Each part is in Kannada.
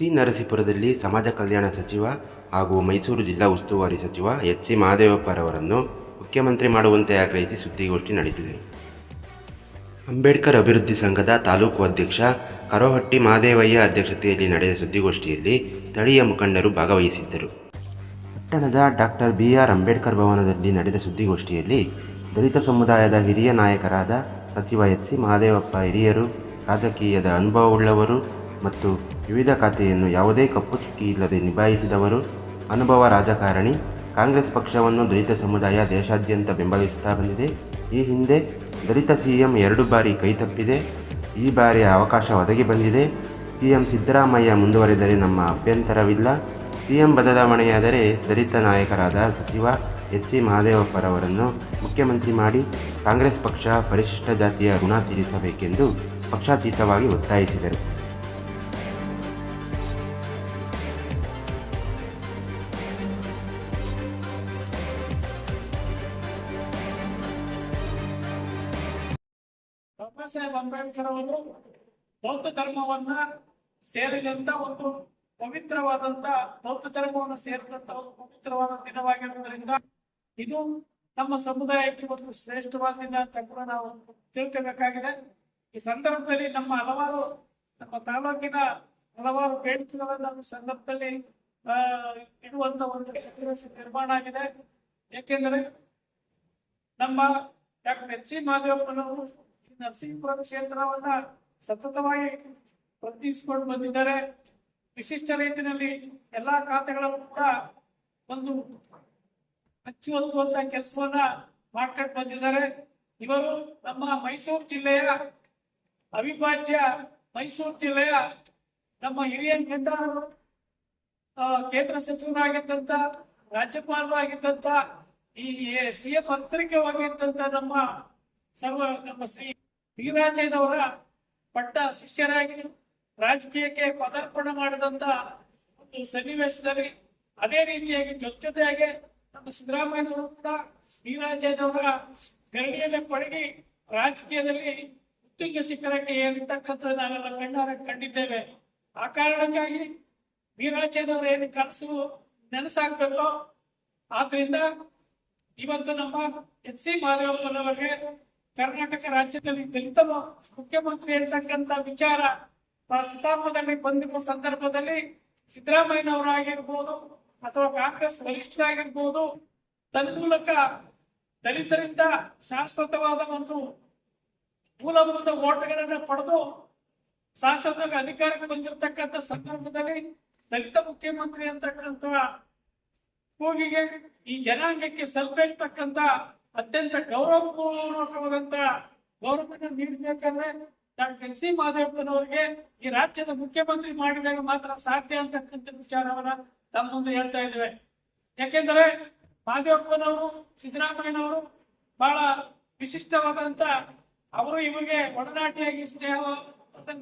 ಟಿ ನರಸೀಪುರದಲ್ಲಿ ಸಮಾಜ ಕಲ್ಯಾಣ ಸಚಿವ ಹಾಗೂ ಮೈಸೂರು ಜಿಲ್ಲಾ ಉಸ್ತುವಾರಿ ಸಚಿವ ಎಚ್ ಸಿ ಮಹದೇವಪ್ಪರವರನ್ನು ಮುಖ್ಯಮಂತ್ರಿ ಮಾಡುವಂತೆ ಆಗ್ರಹಿಸಿ ಸುದ್ದಿಗೋಷ್ಠಿ ನಡೆಸಿದೆ. ಅಂಬೇಡ್ಕರ್ ಅಭಿವೃದ್ಧಿ ಸಂಘದ ತಾಲೂಕು ಅಧ್ಯಕ್ಷ ಕರೋಹಟ್ಟಿ ಮಹದೇವಯ್ಯ ಅಧ್ಯಕ್ಷತೆಯಲ್ಲಿ ನಡೆದ ಸುದ್ದಿಗೋಷ್ಠಿಯಲ್ಲಿ ಸ್ಥಳೀಯ ಮುಖಂಡರು ಭಾಗವಹಿಸಿದ್ದರು. ಪಟ್ಟಣದ ಡಾಕ್ಟರ್ ಬಿ ಆರ್ ಅಂಬೇಡ್ಕರ್ ಭವನದಲ್ಲಿ ನಡೆದ ಸುದ್ದಿಗೋಷ್ಠಿಯಲ್ಲಿ ದಲಿತ ಸಮುದಾಯದ ಹಿರಿಯ ನಾಯಕರಾದ ಸಚಿವ ಎಚ್ ಸಿ ಮಹದೇವಪ್ಪ ಹಿರಿಯರು, ರಾಜಕೀಯದ ಅನುಭವವುಳ್ಳವರು ಮತ್ತು ವಿವಿಧ ಖಾತೆಯನ್ನು ಯಾವುದೇ ಕಪ್ಪು ಚುಕ್ಕಿ ಇಲ್ಲದೆ ನಿಭಾಯಿಸಿದವರು ಅನುಭವ ರಾಜಕಾರಣಿ, ಕಾಂಗ್ರೆಸ್ ಪಕ್ಷವನ್ನು ದಲಿತ ಸಮುದಾಯ ದೇಶಾದ್ಯಂತ ಬೆಂಬಲಿಸುತ್ತಾ ಬಂದಿದೆ. ಈ ಹಿಂದೆ ದಲಿತ ಸಿಎಂ ಎರಡು ಬಾರಿ ಕೈತಪ್ಪಿದೆ ಈ ಬಾರಿ ಅವಕಾಶ ಒದಗಿ ಬಂದಿದೆ. ಸಿಎಂ ಸಿದ್ದರಾಮಯ್ಯ ಮುಂದುವರೆದರೆ ನಮ್ಮ ಅಭ್ಯಂತರವಿಲ್ಲ. ಸಿಎಂ ಬದಲಾವಣೆಯಾದರೆ ದಲಿತ ನಾಯಕರಾದ ಸಚಿವ ಎಚ್ ಸಿ ಮಹಾದೇವಪ್ಪರವರನ್ನು ಮುಖ್ಯಮಂತ್ರಿ ಮಾಡಿ ಕಾಂಗ್ರೆಸ್ ಪಕ್ಷ ಪರಿಶಿಷ್ಟ ಜಾತಿಯ ಋಣ ತೀರಿಸಬೇಕೆಂದು ಪಕ್ಷಾತೀತವಾಗಿ ಒತ್ತಾಯಿಸಿದರು. ಬಾಬಾ ಸಾಹೇಬ್ ಅಂಬೇಡ್ಕರ್ ಅವರು ಬೌದ್ಧ ಧರ್ಮವನ್ನ ಸೇರಿದಂತ ಒಂದು ಪವಿತ್ರವಾದಂತ ಬೌದ್ಧ ಧರ್ಮವನ್ನು ಸೇರಿದಂತ ಒಂದು ಪವಿತ್ರವಾದ ದಿನವಾಗಿರುವುದರಿಂದ ಇದು ನಮ್ಮ ಸಮುದಾಯಕ್ಕೆ ಒಂದು ಶ್ರೇಷ್ಠವಾದ ದಿನ ಅಂತ ಕೂಡ ನಾವು ತಿಳ್ಕೋಬೇಕಾಗಿದೆ. ಈ ಸಂದರ್ಭದಲ್ಲಿ ನಮ್ಮ ಹಲವಾರು, ನಮ್ಮ ತಾಲೂಕಿನ ಹಲವಾರು ಬೇಡಿಕೆಗಳನ್ನು ಸಂದರ್ಭದಲ್ಲಿ ಇಡುವಂತ ಒಂದು ಸನ್ನಿವೇಶ ನಿರ್ಮಾಣ ಆಗಿದೆ. ಏಕೆಂದರೆ ನಮ್ಮ ಡಾಕ್ಟರ್ ಎಚ್ ಸಿ ಮಹದೇವಪ್ಪನವರು ಈ ನರಸೀಪುರ ಕ್ಷೇತ್ರವನ್ನ ಸತತವಾಗಿ ಪ್ರತಿನಿಧಿಸಿಕೊಂಡು ಬಂದಿದ್ದಾರೆ. ವಿಶಿಷ್ಟ ರೀತಿಯಲ್ಲಿ ಎಲ್ಲಾ ಖಾತೆಗಳನ್ನು ಕೂಡ ಒಂದು ಅಚ್ಚು ಹೊತ್ತುವಂತ ಕೆಲಸವನ್ನ ಮಾಡ್ಕೊಂಡು ಬಂದಿದ್ದಾರೆ. ಇವರು ನಮ್ಮ ಮೈಸೂರು ಜಿಲ್ಲೆಯ ಅವಿಭಾಜ್ಯ ಮೈಸೂರು ಜಿಲ್ಲೆಯ ನಮ್ಮ ಹಿರಿಯ ಕೇಂದ್ರ ಆ, ಕೇಂದ್ರ ಸಚಿವರಾಗಿದ್ದಂತ ರಾಜ್ಯಪಾಲರಾಗಿದ್ದಂತ ಈ ಸಿಎಂ ಅಂತರಿಕವಾಗಿದ್ದಂತ ನಮ್ಮ ಸರ್ವ ನಮ್ಮ ಶ್ರೀ ವೀರಾಜಯ್ಯನವರ ಪಟ್ಟ ಶಿಷ್ಯರಾಗಿ ರಾಜಕೀಯಕ್ಕೆ ಪದಾರ್ಪಣೆ ಮಾಡಿದಂತ ಒಂದು ಸನ್ನಿವೇಶದಲ್ಲಿ ಅದೇ ರೀತಿಯಾಗಿ ಜೊತೆ ಜೊತೆಯಾಗಿ ನಮ್ಮ ಸಿದ್ದರಾಮಯ್ಯನವರು ಕೂಡ ವೀರಾಜಯ್ಯನವರ ಗರಡಿಯಲ್ಲೇ ಪಡಗಿ ರಾಜಕೀಯದಲ್ಲಿ ಉತ್ತುಂಗ ಶಿಖರಕ್ಕೆ ಏರಿರ್ತಕ್ಕಂಥ ನಾವೆಲ್ಲ ಕಣ್ಣಾರ ಕಂಡಿದ್ದೇವೆ. ಆ ಕಾರಣಕ್ಕಾಗಿ ವೀರಾಜಯ್ಯನವರು ಏನು ಕನಸು ನೆನಸಾಗ್ಬೇಕೋ? ಆದ್ರಿಂದ ಇವತ್ತು ನಮ್ಮ ಎಚ್ ಸಿ ಮಾದೇವಪ್ಪನವರಿಗೆ ಕರ್ನಾಟಕ ರಾಜ್ಯದಲ್ಲಿ ದಲಿತ ಮುಖ್ಯಮಂತ್ರಿ ಹೇಳ್ತಕ್ಕಂತ ವಿಚಾರ ಪ್ರಸ್ತಾಪದಲ್ಲಿ ಬಂದಿರುವ ಸಂದರ್ಭದಲ್ಲಿ ಸಿದ್ದರಾಮಯ್ಯನವರಾಗಿರ್ಬೋದು ಅಥವಾ ಕಾಂಗ್ರೆಸ್ ವರಿಷ್ಠರಾಗಿರ್ಬೋದು ತನ್ಮೂಲಕ ದಲಿತರಿಂದ ಶಾಶ್ವತವಾದ ಒಂದು ಮೂಲಭೂತ ಓಟ್ಗಳನ್ನು ಪಡೆದು ಶಾಶ್ವತವಾಗಿ ಅಧಿಕಾರಕ್ಕೆ ಬಂದಿರತಕ್ಕಂಥ ಸಂದರ್ಭದಲ್ಲಿ ದಲಿತ ಮುಖ್ಯಮಂತ್ರಿ ಅಂತಕ್ಕಂಥ ಕೂಗಿಗೆ ಈ ಜನಾಂಗಕ್ಕೆ ಸಲ್ಬೇರ್ತಕ್ಕಂಥ ಅತ್ಯಂತ ಗೌರವಪೂರ್ವಕವಾದಂತ ಗೌರವವನ್ನು ನೀಡಬೇಕಾದ್ರೆ ಡಾಕ್ಟರ್ ಎನ್ ಸಿ ಮಾದೇವಪ್ಪನವರಿಗೆ ಈ ರಾಜ್ಯದ ಮುಖ್ಯಮಂತ್ರಿ ಮಾಡಿದಾಗ ಮಾತ್ರ ಸಾಧ್ಯ ಅಂತಕ್ಕಂಥ ವಿಚಾರವನ್ನ ತಮ್ಮ ಮುಂದೆ ಹೇಳ್ತಾ ಇದ್ದೇವೆ. ಯಾಕೆಂದ್ರೆ ಮಾದೇವಪ್ಪನವರು, ಸಿದ್ದರಾಮಯ್ಯನವರು ಬಹಳ ವಿಶಿಷ್ಟವಾದಂತ ಅವರು ಇವರಿಗೆ ಒಡನಾಟಿಯಾಗಿ ಸ್ನೇಹ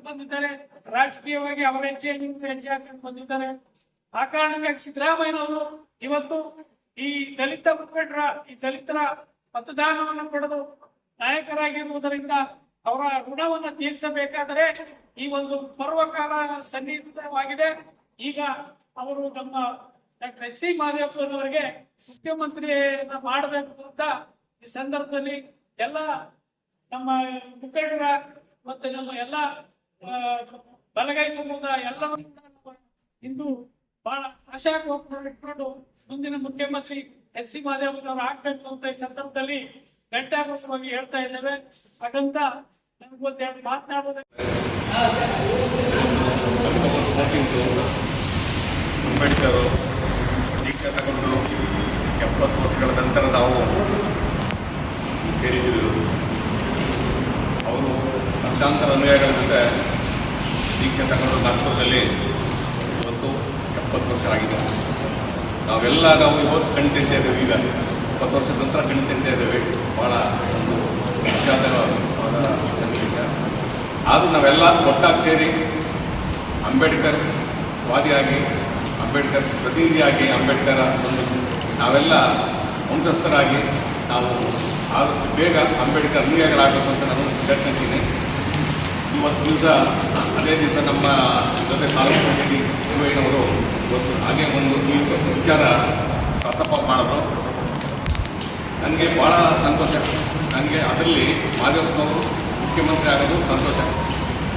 ಬಂದಿದ್ದಾರೆ. ರಾಜಕೀಯವಾಗಿ ಅವರ ಹೆಜ್ಜೆ ಹೆಜ್ಜೆ ಹಾಕೊಂಡು ಬಂದಿದ್ದಾರೆ. ಆ ಕಾರಣಕ್ಕಾಗಿ ಸಿದ್ದರಾಮಯ್ಯನವರು ಇವತ್ತು ಈ ದಲಿತ ಮುಖಂಡರ, ಈ ದಲಿತರ ಮತದಾನವನ್ನು ಪಡೆದು ನಾಯಕರಾಗಿರುವುದರಿಂದ ಅವರ ಋಣವನ್ನು ತೀರಿಸಬೇಕಾದರೆ ಈ ಒಂದು ಪರ್ವಕಾಲ ಸನ್ನಿಹಿತವಾಗಿದೆ. ಈಗ ಅವರು ನಮ್ಮ ಡಾಕ್ಟರ್ ಎಚ್ ಸಿ ಮಹದೇವಪ್ಪನವರಿಗೆ ಮುಖ್ಯಮಂತ್ರಿಯನ್ನ ಮಾಡಬೇಕು ಅಂತ ಈ ಸಂದರ್ಭದಲ್ಲಿ ಎಲ್ಲ ನಮ್ಮ ಮುಖಂಡರ ಮತ್ತೆ ನಮ್ಮ ಎಲ್ಲ ಬಲಗೈ ಸಮೂಹ ಇಂದು ಬಹಳ ಆಶಾಗೋಪುರ ಇಟ್ಕೊಂಡು ಮುಂದಿನ ಮುಖ್ಯಮಂತ್ರಿ ಎಚ್ ಸಿ ಮಾದೇವನವರು ಆಗ್ಬೇಕು ಅಂತ ಈ ಸಂದರ್ಭದಲ್ಲಿ ಘಂಟಾಘೋಷವಾಗಿ ಹೇಳ್ತಾ ಇದ್ದೇವೆ. ಹಾಗಂತ ನಮಗೊಂದು ಎರಡು ಮಾತನಾಡೋದ ಅಂಬೇಡ್ಕರ್ ದೀಕ್ಷೆ ತಗೊಂಡು ಎಪ್ಪತ್ತು ವರ್ಷಗಳ ನಂತರ ನಾವು ಸೇರಿದ್ದೀವಿ. ಅವರು ಲಕ್ಷಾಂತರ ಅನುಯಾಯಿಗಳ ಜೊತೆ ದೀಕ್ಷೆ ತಗೊಂಡು ನಾಗ್ಪುರದಲ್ಲಿ ಇವತ್ತು ಎಪ್ಪತ್ತು ವರ್ಷ ಆಗಿದೆ. ನಾವೆಲ್ಲ ನಾವು ಇವತ್ತು ಕಣ್ತಿಂತ ಇದ್ದೇವೆ ಈಗ. ಇಪ್ಪತ್ತು ವರ್ಷದ ನಂತರ ಕಣ್ತಿಂತ ಇದ್ದೇವೆ. ಭಾಳ ಒಂದು ವಿಷಾದವಾದ ಸನ್ನಿವೇಶ ಆದರೂ ನಾವೆಲ್ಲ ಒಟ್ಟಾಗಿ ಸೇರಿ ಅಂಬೇಡ್ಕರ್ ವಾದಿಯಾಗಿ, ಅಂಬೇಡ್ಕರ್ ಪ್ರತಿನಿಧಿಯಾಗಿ ಅಂಬೇಡ್ಕರ ಒಂದು ನಾವೆಲ್ಲ ವಂಶಸ್ಥರಾಗಿ ನಾವು ಆದಷ್ಟು ಬೇಗ ಅಂಬೇಡ್ಕರ್ ಅನುಯಾಯಿಗಳಾಗಬೇಕು ಅಂತ ನಾನು ಪ್ರಯತ್ನಿಸ್ತೀನಿ. ಇವತ್ತು ದಿವಸ, ಅದೇ ದಿವಸ ನಮ್ಮ ಜೊತೆ ಸಾರ್ವಜನಿಕ ಶಿವಯ್ಯನವರು ಇವತ್ತು ಹಾಗೆ ಒಂದು ಈ ವಿಚಾರ ಪ್ರಸ್ತಾಪ ಮಾಡಿದ್ರು. ನನಗೆ ಭಾಳ ಸಂತೋಷ. ನನಗೆ ಅದರಲ್ಲಿ ಮಾದೇವಪ್ಪನವರು ಮುಖ್ಯಮಂತ್ರಿ ಆಗೋದು ಸಂತೋಷ.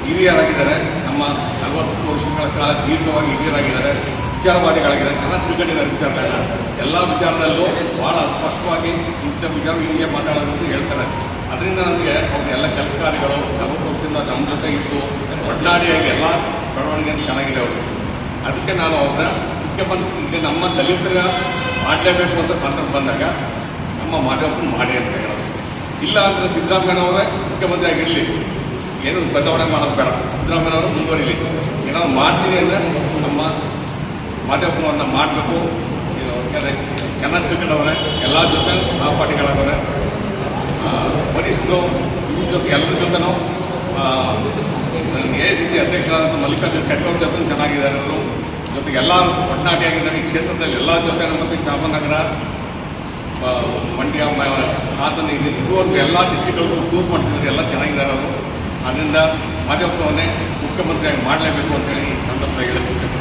ಹಿರಿಯರಾಗಿದ್ದಾರೆ ನಮ್ಮ ನಲವತ್ತು ವರ್ಷಗಳ ಕಾಲ ದೀರ್ಘವಾಗಿ ಹಿರಿಯರಾಗಿದ್ದಾರೆ ವಿಚಾರವಾದಿಗಳಾಗಿದ್ದಾರೆ. ಚೆನ್ನಾಗಿ ತಿಳ್ಕೊಂಡಿದ್ದಾರೆ ವಿಚಾರಗಳನ್ನ. ಎಲ್ಲ ವಿಚಾರದಲ್ಲೂ ಭಾಳ ಸ್ಪಷ್ಟವಾಗಿ ಇಂಥ ವಿಚಾರ ಹಿಂಗೆ ಮಾತಾಡೋದು ಹೇಳ್ತಾರೆ. ಅದರಿಂದ ನನಗೆ ಎಲ್ಲ ಕೆಲಸ ಕಾರ್ಯಗಳು ನಲವತ್ತು ವರ್ಷದಿಂದ ನಮ್ಮ ಜೊತೆ ಇತ್ತು ಒಡನಾಡಿಯಾಗಿ ಎಲ್ಲ ಬೆಳವಣಿಗೆ ಚೆನ್ನಾಗಿದೆ ಅವರು ಅದಕ್ಕೆ ನಾನು ಅವ್ರನ್ನ ಮುಖ್ಯಮಂತ್ರಿ ಈಗ ನಮ್ಮ ದಲಿತರ ಮಾಡಲೇಬೇಕು ಅಂತ ಸಂದರ್ಭ ಬಂದಾಗ ನಮ್ಮ ಮಾದೇವಪ್ಪನ ಮಾಡಿ ಅಂತ ಹೇಳೋದು. ಇಲ್ಲ ಅಂದರೆ ಸಿದ್ದರಾಮಯ್ಯನವರೇ ಮುಖ್ಯಮಂತ್ರಿ ಆಗಿರಲಿ. ಏನು ಬದಲಾವಣೆ ಮಾಡೋದು ಬೇಡ. ಸಿದ್ದರಾಮಯ್ಯನವರು ಮುಂದುವರಿಲಿ. ಏನೋ ಮಾಡ್ತೀವಿ ಅಂದರೆ ನಮ್ಮ ಮಾಧ್ಯಮವನ್ನು ಮಾಡಬೇಕು. ತಿಳ್ಕೊಂಡವ್ರೆ ಎಲ್ಲ ಜೊತೆ ಸಹಪಾಠಿಗಳಾಗವ್ರೆ ವರಿಷ್ಠರು, ಇವ್ರ ಜೊತೆ ಎಲ್ಲರ ಜೊತೆನೂ ಎ ಸಿ ಸಿ ಅಧ್ಯಕ್ಷರಾದಂಥ ಮಲ್ಲಿಕಾರ್ಜುನ್ ಖರ್ಗೆ ಜೊತೆ ಚೆನ್ನಾಗಿದ್ದಾರೆ ಅವರು. ಜೊತೆಗೆ ಎಲ್ಲ ಒಡನಾಟಿಯಾಗಿದ್ದಾರೆ ಈ ಕ್ಷೇತ್ರದಲ್ಲಿ ಎಲ್ಲ ಜೊತೆ ಮತ್ತು ಚಾಮರಾಜನಗರ ಆ, ಮಂಡ್ಯ ಹಾಸನ ಇದೆ ಇದುವರೆಗೂ ಎಲ್ಲ ಡಿಸ್ಟಿಕ್ಗಳಿಗೂ ಟೂರ್ ಮಾಡ್ತಿದ್ದಾರೆ. ಎಲ್ಲ ಚೆನ್ನಾಗಿದ್ದಾರೆ ಅವರು. ಅದರಿಂದ ಮಾದೇವಪ್ಪನವನ್ನೇ ಮುಖ್ಯಮಂತ್ರಿಯಾಗಿ ಮಾಡಲೇಬೇಕು ಅಂತೇಳಿ ಈ ಸಂದರ್ಭದಲ್ಲಿ ಹೇಳಬೇಕು